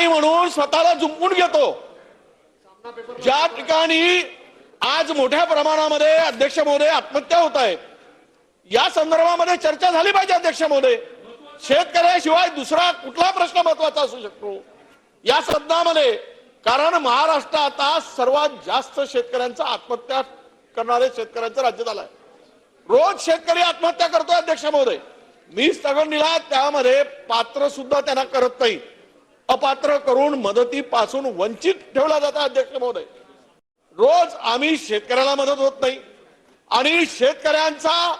नाही म्हणून स्वतःला जुंपून घेतो. ज्या ठिकाणी आज मोठ्या प्रमाणामध्ये अध्यक्ष महोदय आत्महत्या होत आहेत या संदर्भामध्ये चर्चा झाली पाहिजे अध्यक्ष महोदय. शेतकऱ्याशिवाय दुसरा कुठला प्रश्न महत्त्वाचा असू शकतो? या सदनामध्ये कारण महाराष्ट्र आता सर्वात जास्त शेतकऱ्यांचा आत्महत्या करणारे शेतकऱ्यांचं राज्य झालंय. रोज शेतकरी आत्महत्या करतोय अध्यक्ष महोदय. मी स्थगन दिला त्यामध्ये पात्र सुद्धा त्यांना करत नाही. अपात्र करून मदतीपासून वंचित ठेवला जातं अध्यक्ष महोदय. रोज आम्ही शेतकऱ्याला मदत होत नाही. आणि शेतकऱ्यांचा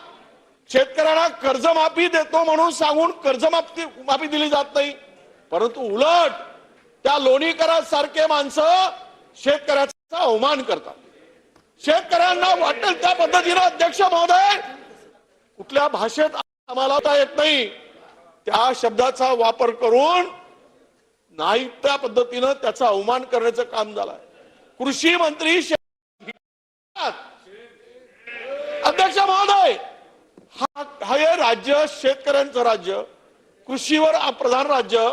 शेतकऱ्यांना कर्जमाफी देतो म्हणून सांगून कर्जमाफी माफी दिली जात नाही. परंतु उलट त्या लोणीकरा सारखे माणसं शेतकऱ्याचा अवमान करतात. शेतकऱ्यांना वाटेल त्या पद्धतीनं अध्यक्ष महोदय कुठल्या भाषेत आम्हाला येत नाही. त्या शब्दाचा वापर करून नाही त्या पद्धतीनं त्याचा अवमान करण्याचं काम झालंय. कृषी मंत्री अध्यक्ष महोदय हा हे राज्य शेतकऱ्यांचं राज्य कृषीवर प्रधान राज्य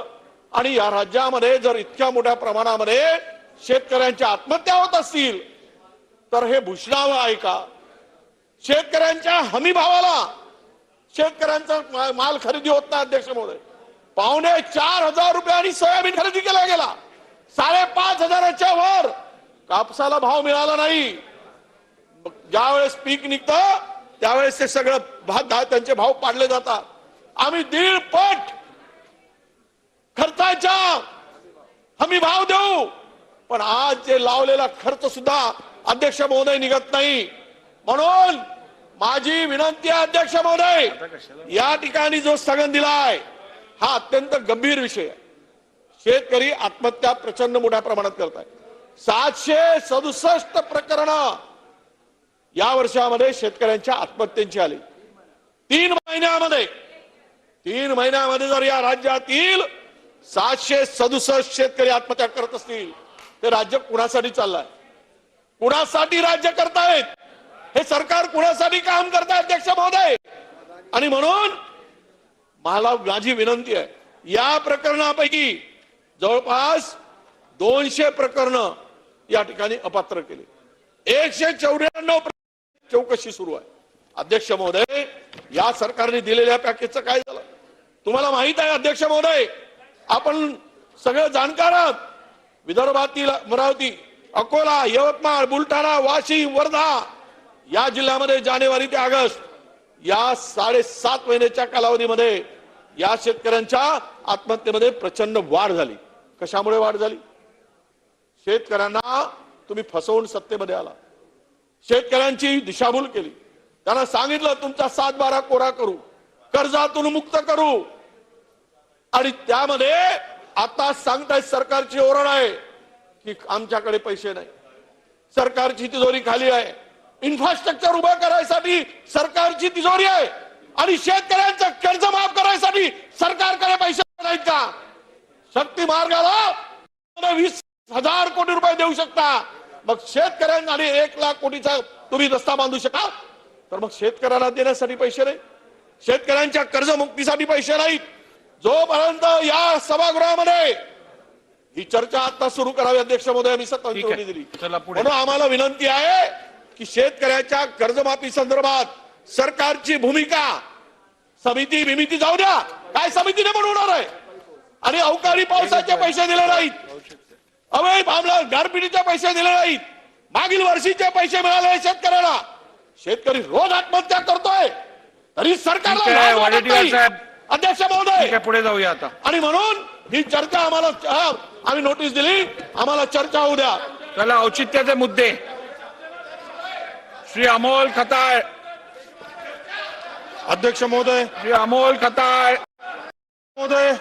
आणि या राज्यामध्ये जर इतक्या मोठ्या प्रमाणामध्ये शेतकऱ्यांच्या आत्महत्या होत असतील तर हे भूषणावं आहे का? शेतकऱ्यांच्या हमी भावाला शेतकऱ्यांचा माल खरेदी होत नाही अध्यक्ष महोदय. पावणे चार हजार रुपयांनी सोयाबीन खरेदी केला गेला. साडेपाच हजाराच्या वर कापसाला भाव मिळाला नाही. ज्यावेळेस पीक निघतं त्यावेळेस ते सगळं भात त्यांचे भाव पाडले जातात. आम्ही दीड पट खर्चाच्या हमी भाव देऊ. पण आज जे लावलेला खर्च सुद्धा अध्यक्ष महोदय निघत नाही. म्हणून माझी विनंती आहे अध्यक्ष महोदय या ठिकाणी जो स्थगन दिलाय हा अत्यंत गंभीर विषय आहे. शेतकरी आत्महत्या प्रचंड मोठ्या प्रमाणात करत आहे सातशे सदुसष्ट प्रकरण या वर्षामध्ये शेतकऱ्यांच्या आत्महत्यांची आली. तीन महिन्यामध्ये तीन महिन्यामध्ये जर या राज्यातील सातशे सदुसष्ट शेतकरी आत्महत्या करत असतील ते राज्य कुणासाठी चाललंय? कुणासाठी राज्य करतायत? हे सरकार कुणासाठी काम करताय अध्यक्ष महोदय? आणि म्हणून मला माझी विनंती आहे. या प्रकरणापैकी जवळपास दोनशे प्रकरण या ठिकाणी अपात्र केले. एकशे चौऱ्याण्णव चौकशी सुरू आहे. अध्यक्ष महोदय या सरकारने दिलेल्या पॅकेजचं काय झालं? तुम्हाला माहीत आहे अध्यक्ष महोदय आपण सगळं जाणकार आहात. विदर्भातील अमरावती अकोला यवतमाळ बुलढाणा वाशिम वर्धा या जिल्ह्यामध्ये जानेवारी ते ऑगस्ट या साडेसात महिन्याच्या कालावधीमध्ये या शेतकऱ्यांच्या आत्महत्येमध्ये प्रचंड वाढ झाली. कशामुळे वाढ झाली? शेतकऱ्यांना तुम्ही फसवून सत्तेमध्ये आला. शेतकऱ्यांची दिशाभूल केली. त्यांना सांगितलं तुमचा सात बारा कोरा करू. कर्जातून मुक्त करू. आणि त्यामध्ये आता सांगताय सरकारची ओरड आहे की आमच्याकडे पैसे नाही. सरकारची तिजोरी खाली आहे. इन्फ्रास्ट्रक्चर उभं करायसाठी सरकारची तिजोरी आहे. आणि शेतकऱ्यांचं कर्ज माफ करायसाठी सरकारकडे पैसे नाहीत का? शक्ती मार्गाला वीस हजार कोटी रुपये देऊ शकता. मग शेतकऱ्यांना आणि एक लाख कोटीचा तुम्ही रस्ता बांधू शकाल? तर मग शेतकऱ्याला देण्यासाठी पैसे नाही. शेतकऱ्यांच्या कर्जमुक्तीसाठी पैसे नाहीत. जोपर्यंत या सभागृहामध्ये ही चर्चा आता सुरू करावी अध्यक्ष महोदय मी. सत्तावन्न दिली. म्हणून आम्हाला विनंती आहे की शेतकऱ्याच्या कर्जमाफी संदर्भात सरकारची भूमिका. समिती बिमिती जाऊ द्या. काय समितीने बनवणार आहे. आणि अवकाळी पावसाचे पैसे दिले नाहीत. अवैध मामला गारपिटीचे पैसे दिले नाहीत. मागील वर्षीचे पैसे मिळाले शेतकऱ्याला. शेतकरी रोज आत्महत्या करतोय. तरी सरकारला. साहेब. अध्यक्ष महोदय. पुढे जाऊया आता. आणि म्हणून ही चर्चा आम्हाला आम्ही नोटीस दिली. आम्हाला चर्चा होऊ द्या. चला औचित्याचे मुद्दे. श्री अमोल खताळ. अध्यक्ष महोदय. श्री अमोल खताळ. महोदय